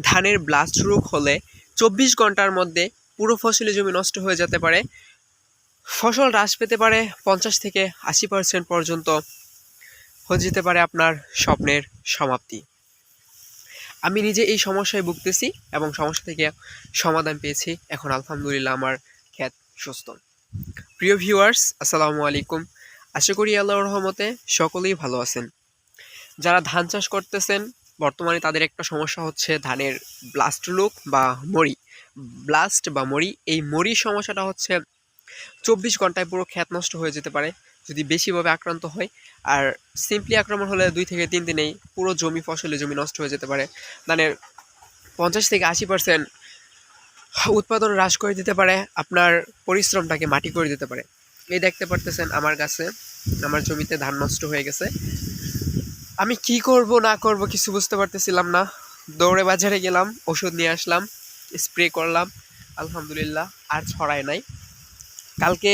ধানের ব্লাস্ট রোগ হলে চব্বিশ ঘণ্টার মধ্যে পুরো ফসলি জমি নষ্ট হয়ে যেতে পারে। ফসল হ্রাস পেতে পারে পঞ্চাশ থেকে আশি পার্সেন্ট পর্যন্ত। হয়ে যেতে পারে আপনার স্বপ্নের সমাপ্তি। আমি নিজে এই সমস্যায় ভুগতেছি এবং সমস্যা থেকে সমাধান পেয়েছি। এখন আলহামদুলিল্লাহ আমার খ্যাত সুস্থ। প্রিয় ভিউয়ার্স আসসালামু আলাইকুম। আশা করি আল্লাহর রহমতে সকলেই ভালো আছেন। যারা ধান চাষ করতেছেন বর্তমানে তাদের একটা সমস্যা হচ্ছে ধানের ব্লাস্ট লুক বা মরি ব্লাস্ট বা মরি। এই মরি সমস্যাটা হচ্ছে চব্বিশ ঘন্টায় পুরো খ্যাত নষ্ট হয়ে যেতে পারে, যদি বেশিভাবে আক্রান্ত হয়। আর সিম্পলি আক্রমণ হলে দুই থেকে তিন দিনেই পুরো জমি ফসলে জমি নষ্ট হয়ে যেতে পারে। ধানের পঞ্চাশ থেকে আশি পার্সেন্ট উৎপাদন হ্রাস করে দিতে পারে, আপনার পরিশ্রমটাকে মাটি করে দিতে পারে। এই দেখতে পারতেছেন আমার কাছে আমার জমিতে ধান নষ্ট হয়ে গেছে। আমি কি করব, না করব কিছু বুঝতে পারতেছিলাম না। দৌড়ে বাজারে গেলাম, ওষুধ নিয়ে আসলাম স্প্রে করলাম, আলহামদুলিল্লাহ আর ছড়ায় নাই। কালকে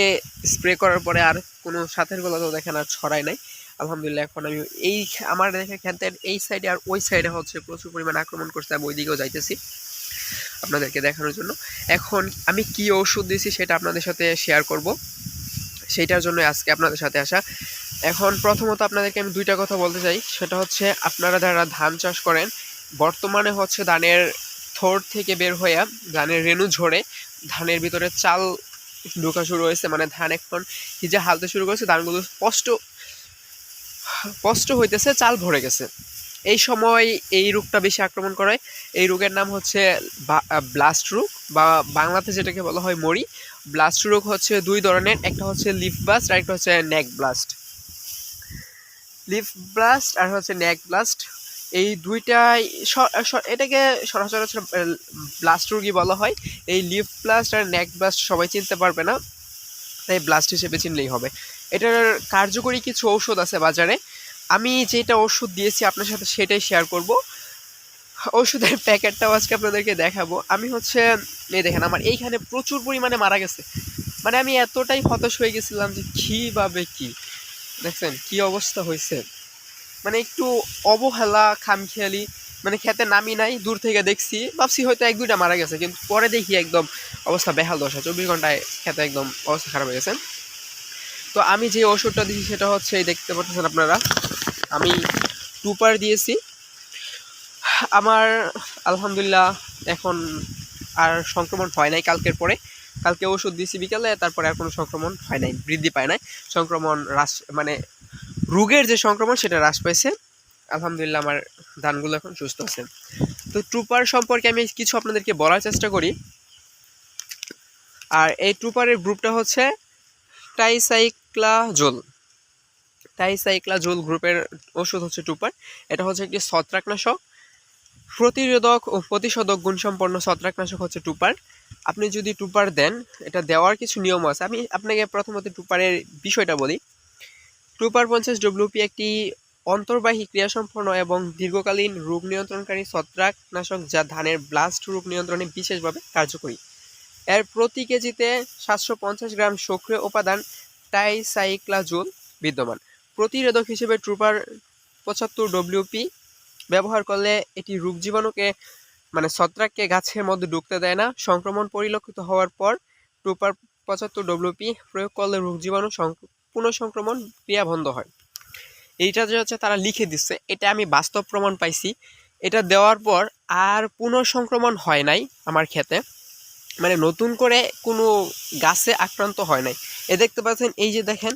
স্প্রে করার পরে আর কোনো সাথের গলা তো দেখেন আর ছড়ায় নাই। আলহামদুলিল্লাহ, এখন আমি এই আমার দেখে ক্ষেতের এই সাইডে আর ওই সাইডে হচ্ছে প্রচুর পরিমাণে আক্রমণ করছে, আমি ওই দিকেও যাইতেছি আপনাদেরকে দেখানোর জন্য। এখন আমি কি ওষুধ দিয়েছি সেটা আপনাদের সাথে শেয়ার করব। সেইটার জন্য আজকে আপনাদের সাথে আসা। এখন প্রথমত আপনাদেরকে আমি দুইটা কথা বলতে চাই। সেটা হচ্ছে, আপনারা যারা ধান চাষ করেন, বর্তমানে হচ্ছে ধানের থোর থেকে বের হইয়া ধানের রেণু ঝরে ধানের ভিতরে চাল ঢোকা শুরু হয়েছে মানে ধান এখন হিজে হালতে শুরু করেছে, ধানগুলো স্পষ্ট স্পষ্ট হইতেছে, চাল ভরে গেছে। এই সময় এই রোগটা বেশি আক্রমণ করে এই রোগের নাম হচ্ছে ব্লাস্ট রোগ বা বাংলাতে যেটাকে বলা হয় মরি। ব্লাস্ট রোগ হচ্ছে দুই ধরনের, একটা হচ্ছে লিফ ব্লাস্ট আর একটা হচ্ছে নেক ব্লাস্ট। লিফ ব্লাস্ট আর হচ্ছে নেক ব্লাস্ট এই দুইটাই এটাকে সচরাচর ব্লাস্ট রোগই বলা হয়। এই লিফ ব্লাস্ট আর নেক ব্লাস্ট সবাই চিনতে পারবে না, তাই ব্লাস্ট হিসেবে চিনলেই হবে। এটার কার্যকরী কিছু ঔষধ আছে বাজারে। আমি যেটা ওষুধ দিয়েছি আপনার সাথে সেটাই শেয়ার করব। ওষুধের প্যাকেটটাও আজকে আপনাদেরকে দেখাবো। আমি হচ্ছে, এই দেখেন আমার এইখানে প্রচুর পরিমাণে মারা গেছে। মানে আমি এতটাই হতাশ হয়ে গেছিলাম যে কীভাবে কি? দেখছেন, কি অবস্থা হয়েছে? মানে একটু অবহেলা, খামখেয়ালি মানে খেতে নামি নাই, দূর থেকে দেখছি, ভাবছি হয়তো এক দুইটা মারা গেছে, কিন্তু পরে দেখি একদম অবস্থা বেহাল দশা, চব্বিশ ঘন্টায় খেতে একদম অবস্থা খারাপ হয়ে গেছে। তো আমি যে ওষুধটা দিয়েছি সেটা হচ্ছে দেখতে পাচ্ছেন আপনারা, আমি টুপার দিয়েছি। আমার, আলহামদুলিল্লাহ, এখন আর সংক্রমণ হয় নাই কালকের পরে। কালকে ওষুধ দিয়েছি বিকালে, তারপরে আর কোনো সংক্রমণ হয় নাই, বৃদ্ধি পায় নাই। সংক্রমণ হ্রাস মানে রোগের যে সংক্রমণ সেটা হ্রাস পাইছে। আলহামদুলিল্লাহ আমার ধানগুলো এখন সুস্থ আছে। তো ট্রুপার সম্পর্কে আমি কিছু আপনাদেরকে বলার চেষ্টা করি। আর এই ট্রুপারের গ্রুপটা হচ্ছে টাইসাইক্লাজোল। টাইসাইক্লাজোল গ্রুপের ওষুধ হচ্ছে টুপার এটা হচ্ছে একটি ছত্রাকনাশক। প্রতিরোধক ও প্রতিষেধক গুণসম্পন্ন ছত্রাকনাশক হচ্ছে টুপার। আপনি যদি টুপার দেন, এটা দেওয়ার কিছু নিয়ম আছে। আমি আপনাকে প্রথমত টুপারের বিষয়টা বলি। টুপার পঞ্চাশ ডব্লিউপি একটি অন্তর্বাহী ক্রিয়াসম্পন্ন এবং দীর্ঘকালীন রোগ নিয়ন্ত্রণকারী ছত্রাকনাশক যা ধানের ব্লাস্ট রোগ নিয়ন্ত্রণে বিশেষভাবে কার্যকরী। এর প্রতি কেজিতে সাতশো পঞ্চাশ গ্রাম সক্রিয় উপাদান টাইসাইক্লাজোল বিদ্যমান। প্রতিরোধক হিসেবে ট্রুপার পঁচাত্তর ডব্লিউপি ব্যবহার করলে এটি রোগ জীবাণুকে মানে ছত্রাককে গাছের মধ্যে ঢুকতে দেয় না। সংক্রমণ পরিলক্ষিত হওয়ার পর ট্রুপার পঁচাত্তর ডব্লিউপি প্রয়োগ করলে রোগ জীবাণু পুনঃসংক্রমণ ক্রিয়া বন্ধ হয়। এইটা যে হচ্ছে তারা লিখে দিচ্ছে, এটা আমি বাস্তব প্রমাণ পাইছি। এটা দেওয়ার পর আর পুনঃসংক্রমণ হয় নাই আমার ক্ষেতে। মানে নতুন করে কোনো গাছে আক্রান্ত হয় নাই। এ দেখতে পাচ্ছেন, এই যে দেখেন,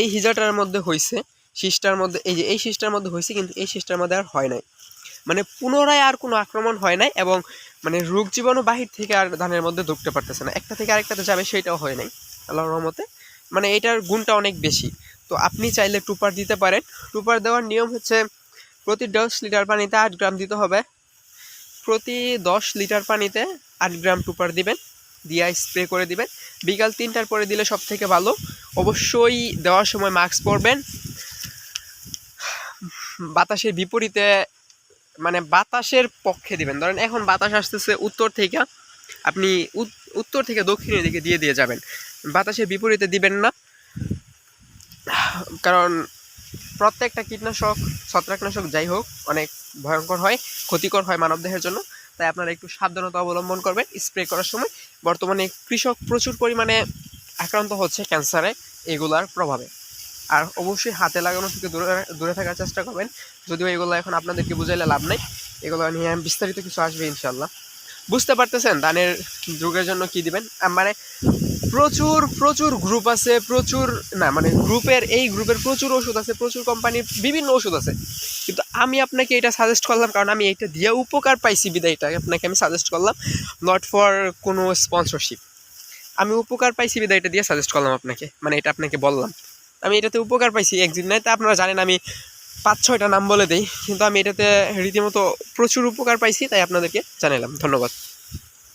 এই হিজাটার মধ্যে হয়েছে শীষটার মধ্যে, এই যে এই শীষটার মধ্যে হয়েছে কিন্তু এই শীষটার মধ্যে আর হয় নাই। মানে পুনরায় আর কোনো আক্রমণ হয় নাই এবং মানে রোগ জীবাণু বাহির থেকে আর ধানের মধ্যে ঢুকতে পারতেছে না। একটা থেকে আরেকটাতে যাবে সেটাও হয় নাই, আল্লাহর রহমতে। মানে এটার গুণটা অনেক বেশি। তো আপনি চাইলে টুপার দিতে পারেন। টুপার দেওয়ার নিয়ম হচ্ছে প্রতি দশ লিটার পানিতে আট গ্রাম দিতে হবে। প্রতি দশ লিটার পানিতে আট গ্রাম টুপার দিবেন, দিয়ে স্প্রে করে দিবেন। বিকাল তিনটার পরে দিলে সব থেকে ভালো। অবশ্যই দেওয়ার সময় মাস্ক পরবেন। বাতাসের বিপরীতে মানে বাতাসের পক্ষে দিবেন। ধরেন এখন বাতাস আসতেছে উত্তর থেকে, আপনি উত্তর থেকে দক্ষিণের দিকে দিয়ে দিয়ে যাবেন। বাতাসের বিপরীতে দিবেন না। কারণ প্রত্যেকটা কীটনাশক, ছত্রাকনাশক যাই হোক, অনেক ভয়ঙ্কর হয়, ক্ষতিকর হয় মানবদেহের জন্য। তাই আপনারা একটু সাবধানতা অবলম্বন করবেন স্প্রে করার সময়। বর্তমানে কৃষক প্রচুর পরিমাণে আক্রান্ত হচ্ছে ক্যান্সারে, এগুলার প্রভাবে। আর অবশ্যই হাতে লাগানো থেকে দূরে দূরে থাকার চেষ্টা করবেন। যদিও এগুলো এখন আপনাদেরকে বুঝাইলে লাভ নাই। এগুলো নিয়ে বিস্তারিত কিছু আসবে ইনশাল্লাহ বুঝতে পারতেছেন ধানের যুগের জন্য কি দিবেন? মানে প্রচুর প্রচুর গ্রুপ আছে, প্রচুর, না মানে গ্রুপের এই গ্রুপের প্রচুর ওষুধ আছে, প্রচুর কোম্পানির বিভিন্ন ওষুধ আছে। কিন্তু আমি আপনাকে এটা সাজেস্ট করলাম, কারণ আমি এটা দিয়ে উপকার পাইছি বিদায় এটা আপনাকে আমি সাজেস্ট করলাম নট ফর কোনো স্পন্সরশিপ আমি উপকার পাইছি বিদায় এটা দিয়ে সাজেস্ট করলাম আপনাকে মানে এটা আপনাকে বললাম। আমি এটাতে উপকার পাইছি একদিন। নাই তা আপনারা জানেন আমি পাঁচ, ছয়টা নাম বলে দিই, কিন্তু আমি এটাতে রীতিমতো প্রচুর উপকার পাইছি, তাই আপনাদেরকে জানালাম ধন্যবাদ।